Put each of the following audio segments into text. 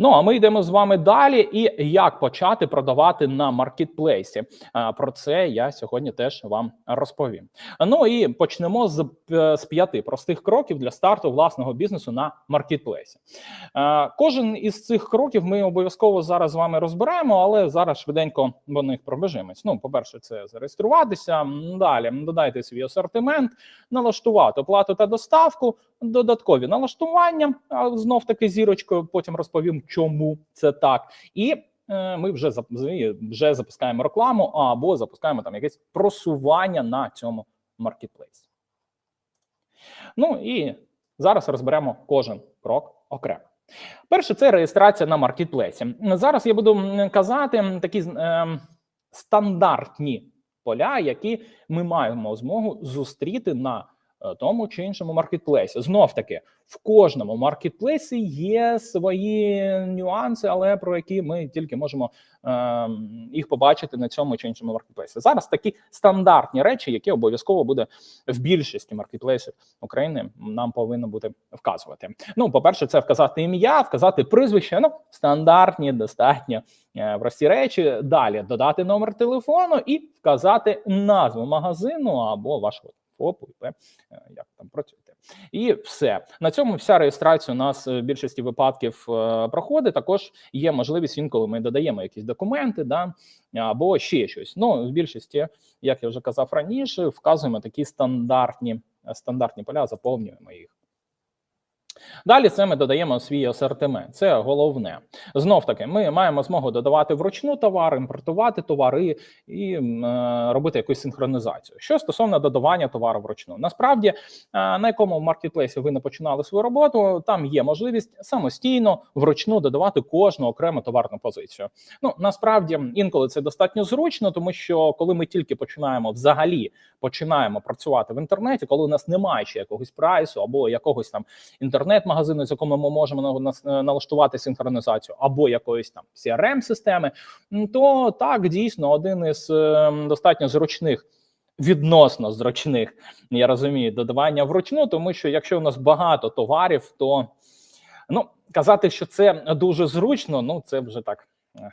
Ну а ми йдемо з вами далі. І як почати продавати на маркетплейсі? Про це я сьогодні теж вам розповім. Ну і почнемо з, е, з п'яти простих кроків для старту власного бізнесу на маркетплейсі. Кожен із цих кроків ми обов'язково зараз з вами розбираємо, але зараз швиденько по них пробежимось. Ну, по-перше, це зареєструватися. Далі додайте свій асортимент, налаштувати оплату та доставку, додаткові налаштування. Знов таки зірочкою. Потім розповім, чому це так. І е, ми вже вже запускаємо рекламу або запускаємо там якесь просування на цьому маркетплейсі. Ну і зараз розберемо кожен крок окремо. Перше, це реєстрація на маркетплейсі. Зараз я буду казати такі е, стандартні поля, які ми маємо змогу зустріти на тому чи іншому маркетплейсі. Знов таки, в кожному маркетплейсі є свої нюанси, але про які ми тільки можемо е, їх побачити на цьому чи іншому маркетплейсі. Зараз такі стандартні речі, які обов'язково буде в більшості маркетплейсів України, нам повинно бути вказувати. Ну, по-перше, це вказати ім'я, вказати прізвище. Ну, стандартні, достатньо е, прості речі. Далі додати номер телефону і вказати назву магазину або вашого ФОПу, ІП, е, як там працюєте. І все на цьому вся реєстрація у нас в більшості випадків е, проходить. Також є можливість інколи ми додаємо якісь документи, да або ще щось. Ну в більшості, як я вже казав раніше, вказуємо такі стандартні стандартні поля, заповнюємо їх. Далі це ми додаємо свій асортимент. Це головне. Знов таки, ми маємо змогу додавати вручну товар, імпортувати товари і е, робити якусь синхронізацію. Що стосовно додавання товару вручну, насправді е, на якому маркетплейсі ви не починали свою роботу, там є можливість самостійно вручну додавати кожну окрему товарну позицію. Ну насправді інколи це достатньо зручно, тому що коли ми тільки починаємо взагалі починаємо працювати в інтернеті, коли у нас немає ще якогось прайсу або якогось там інтернет-магазину, з якому ми можемо налаштувати синхронізацію, або якоїсь там crm системи то так дійсно один із е, достатньо зручних. Відносно зручних, я розумію, додавання вручну, тому що якщо у нас багато товарів, то ну казати, що це дуже зручно, ну це вже так. е,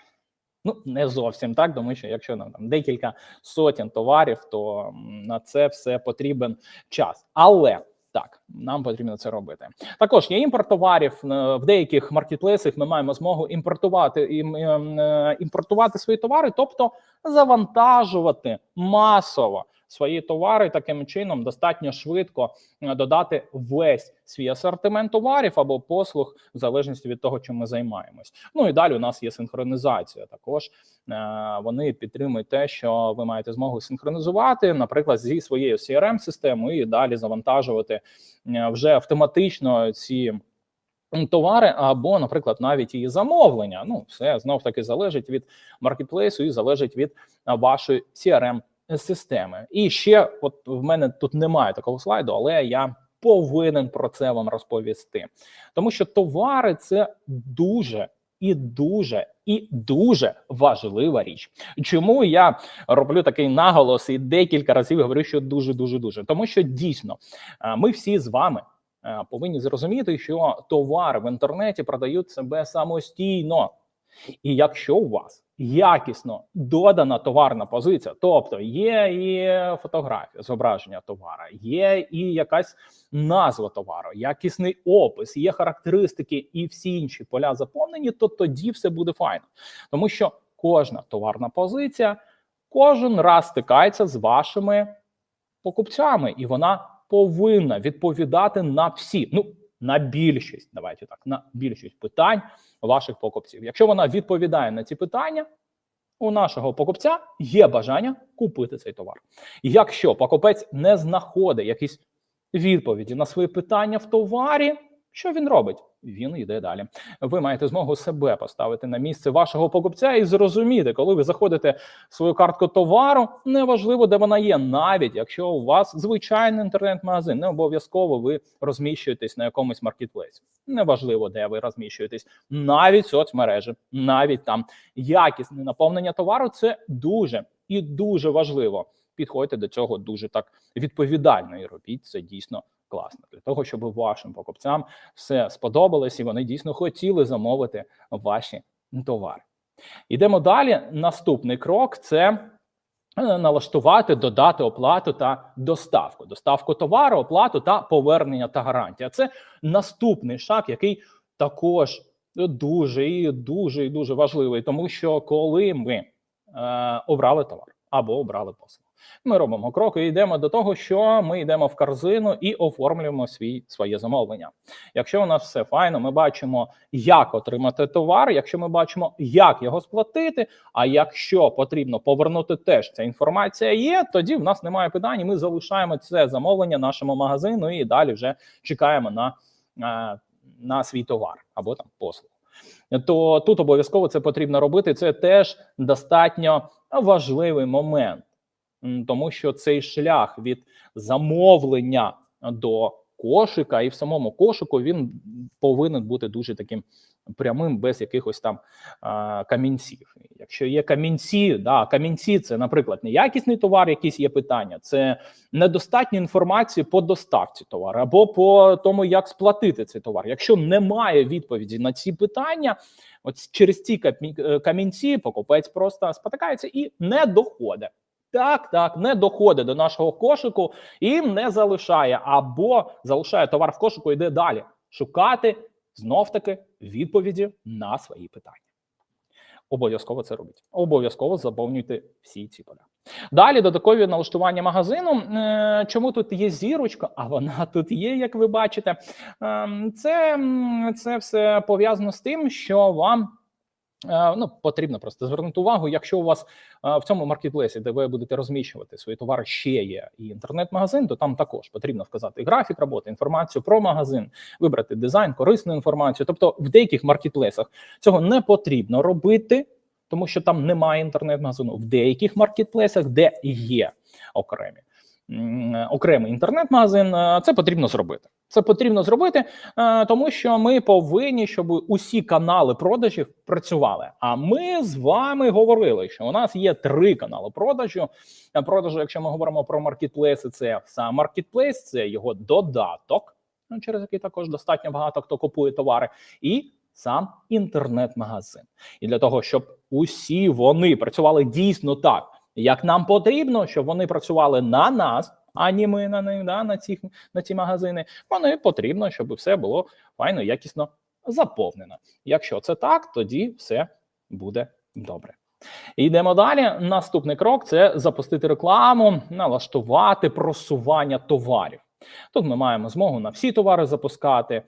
Ну, не зовсім так, тому що якщо нам там декілька сотень товарів, то на це все потрібен час. Але так, нам потрібно це робити. Також є імпорт товарів Е, в деяких маркетплейсах. Ми маємо змогу імпортувати ім- ем, е, імпортувати свої товари, тобто завантажувати масово свої товари таким чином достатньо швидко е, додати весь свій асортимент товарів або послуг в залежності від того, чим ми займаємось. Ну і далі у нас є синхронізація. Також е, вони підтримують те, що ви маєте змогу синхронізувати, наприклад, зі своєю crm системою і далі завантажувати е, вже автоматично ці. Товари або, наприклад, навіть її замовлення. Ну, все знов таки залежить від маркетплейсу і залежить від вашої crm системи. І ще, от в мене тут немає такого слайду, але я повинен про це вам розповісти, тому що товари це дуже і дуже і дуже важлива річ. Чому я роблю такий наголос і декілька разів говорю, що дуже, дуже, дуже, тому що дійсно е, ми всі з вами. е, Повинні зрозуміти, що товари в інтернеті продають себе самостійно, і якщо у вас якісно додана товарна позиція, тобто є і фотографія, зображення товара, є і якась назва товару, якісний опис, є характеристики і всі інші поля заповнені, то тоді все буде файно, тому що кожна товарна позиція кожен раз стикається з вашими покупцями, і вона повинна відповідати на всі, ну на більшість, давайте так, на більшість питань ваших покупців. Якщо вона відповідає на ці питання, у нашого покупця є бажання купити цей товар. Якщо покупець не знаходить якісь відповіді на свої питання в товарі, що він робить? Він йде далі. Ви маєте змогу себе поставити на місце вашого покупця і зрозуміти, коли ви заходите в свою картку товару, неважливо, де вона є, навіть якщо у вас звичайний інтернет-магазин, не обов'язково ви розміщуєтесь на якомусь маркетплейсі. Неважливо, де ви розміщуєтесь, навіть соцмережі, навіть там якісне наповнення товару це дуже і дуже важливо. Підходьте до цього дуже так відповідально і робіть це дійсно класно для того, щоб вашим покупцям все сподобалось і вони дійсно хотіли замовити ваші товари. Йдемо далі. Наступний крок це е, налаштувати, додати оплату та доставку, доставку товару, оплату та повернення та гарантія. Це наступний шаг, який також дуже і дуже і дуже важливий, тому що коли ми е, обрали товар або обрали послугу, ми робимо крок і йдемо до того, що ми йдемо в корзину і оформлюємо свій своє замовлення. Якщо у нас все файно, ми бачимо, як отримати товар. Якщо ми бачимо, як його сплатити. А якщо потрібно повернути, теж ця інформація є. Тоді в нас немає питань. Ми залишаємо це замовлення нашому магазину і далі вже чекаємо на, е, на свій товар або там послугу. То тут обов'язково це потрібно робити. Це теж достатньо важливий момент, тому що цей шлях від замовлення до кошика, і в самому кошику він повинен бути дуже таким прямим, без якихось там а, камінців. Якщо є камінці, да, камінці це, наприклад, неякісний товар, якісь є питання, це недостатньо інформації по доставці товару або по тому, як сплатити цей товар. Якщо немає відповіді на ці питання, от через ці е, камінці покупець просто спотикається і не доходить. Так, так, не доходить до нашого кошику і не залишає, або залишає товар в кошику, йде далі шукати знов таки відповіді на свої питання. Обов'язково це робіть. Обов'язково заповнюйте всі ці поля. Далі додаткові налаштування магазину. Е, Чому тут є зірочка? А вона тут є, як ви бачите. Ем, Це, це все пов'язано з тим, що вам. Е, Ну, потрібно просто звернути увагу, якщо у вас е, в цьому маркетплейсі, де ви будете розміщувати свої товари, ще є і інтернет-магазин, то там також потрібно вказати графік роботи, інформацію про магазин, вибрати дизайн, корисну інформацію. Тобто, в деяких маркетплейсах цього не потрібно робити, тому що там немає інтернет-магазину. В деяких маркетплейсах, де є окремі. Окремий інтернет-магазин, е, це потрібно зробити. Це потрібно зробити, е, тому що ми повинні, щоб усі канали продажів працювали. А ми з вами говорили, що у нас є три канали продажу. Е, Продажу, якщо ми говоримо про маркетплейси, це сам маркетплейс, це його додаток, ну, через який також достатньо багато хто купує товари, і сам інтернет-магазин. І для того, щоб усі вони працювали дійсно так, як нам потрібно, щоб вони працювали на нас, а не ми на них, да, на ці, на ці магазини. Вони потрібно, щоб все було файно, якісно заповнено. Якщо це так, тоді все буде добре. Йдемо далі. Наступний крок це запустити рекламу, налаштувати просування товарів. Тут ми маємо змогу на всі товари запускати,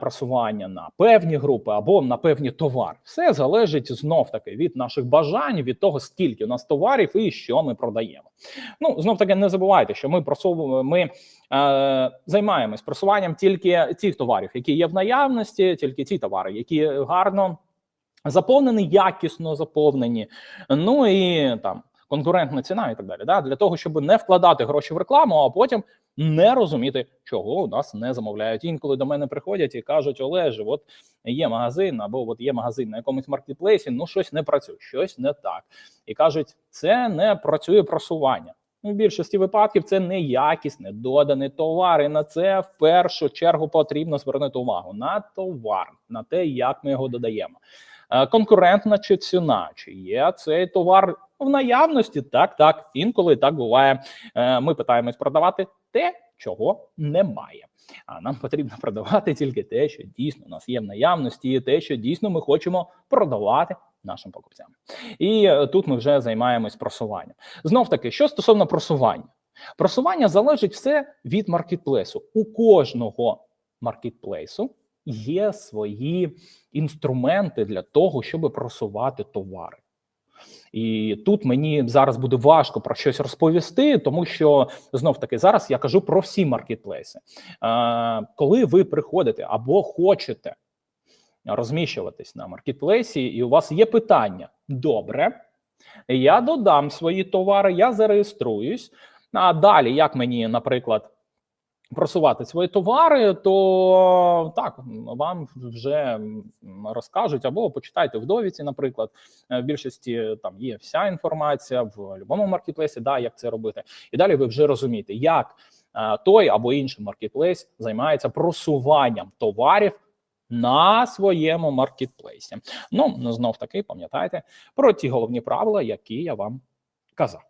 просування на певні групи або на певні товари. Все залежить знов таки від наших бажань, від того, скільки у нас товарів і що ми продаємо. Ну знов таки не забувайте, що ми просовуємо, ми е, займаємось просуванням тільки тих товарів, які є в наявності, тільки ті товари, які гарно заповнені, якісно заповнені. Ну і там конкурентна ціна і так далі. Да? Для того, щоб не вкладати гроші в рекламу, а потім не розуміти, чого у нас не замовляють. Інколи до мене приходять і кажуть: Олеже, от є магазин, або от є магазин на якомусь маркетплейсі, ну щось не працює, щось не так. І кажуть, це не працює просування. У більшості випадків це неякісне доданий товар, і на це в першу чергу потрібно звернути увагу на товар, на те, як ми його додаємо. Е, Конкурентна чи ціна, чи є цей товар в наявності? Так, так, інколи так буває. Е, Ми питаємось продавати те, чого немає. А нам потрібно продавати тільки те, що дійсно у нас є в наявності, і те, що дійсно ми хочемо продавати нашим покупцям. І е, тут ми вже займаємось просуванням. Знов таки, що стосовно просування, просування залежить все від маркетплейсу. У кожного маркетплейсу є свої інструменти для того, щоб просувати товари. І тут мені зараз буде важко про щось розповісти, тому що знов таки зараз я кажу про всі маркетплейси. Е, коли ви приходите або хочете розміщуватись на маркетплейсі, і у вас є питання: добре, я додам свої товари, я зареєструюсь. А далі, як мені, наприклад, просувати свої товари, то так вам вже розкажуть або почитайте в довідці, наприклад. Е, В більшості там є вся інформація в будь-якому маркетплейсі, да, як це робити. І далі ви вже розумієте, як е, той або інший маркетплейс займається просуванням товарів на своєму маркетплейсі. Ну знов таки пам'ятайте про ті головні правила, які я вам казав.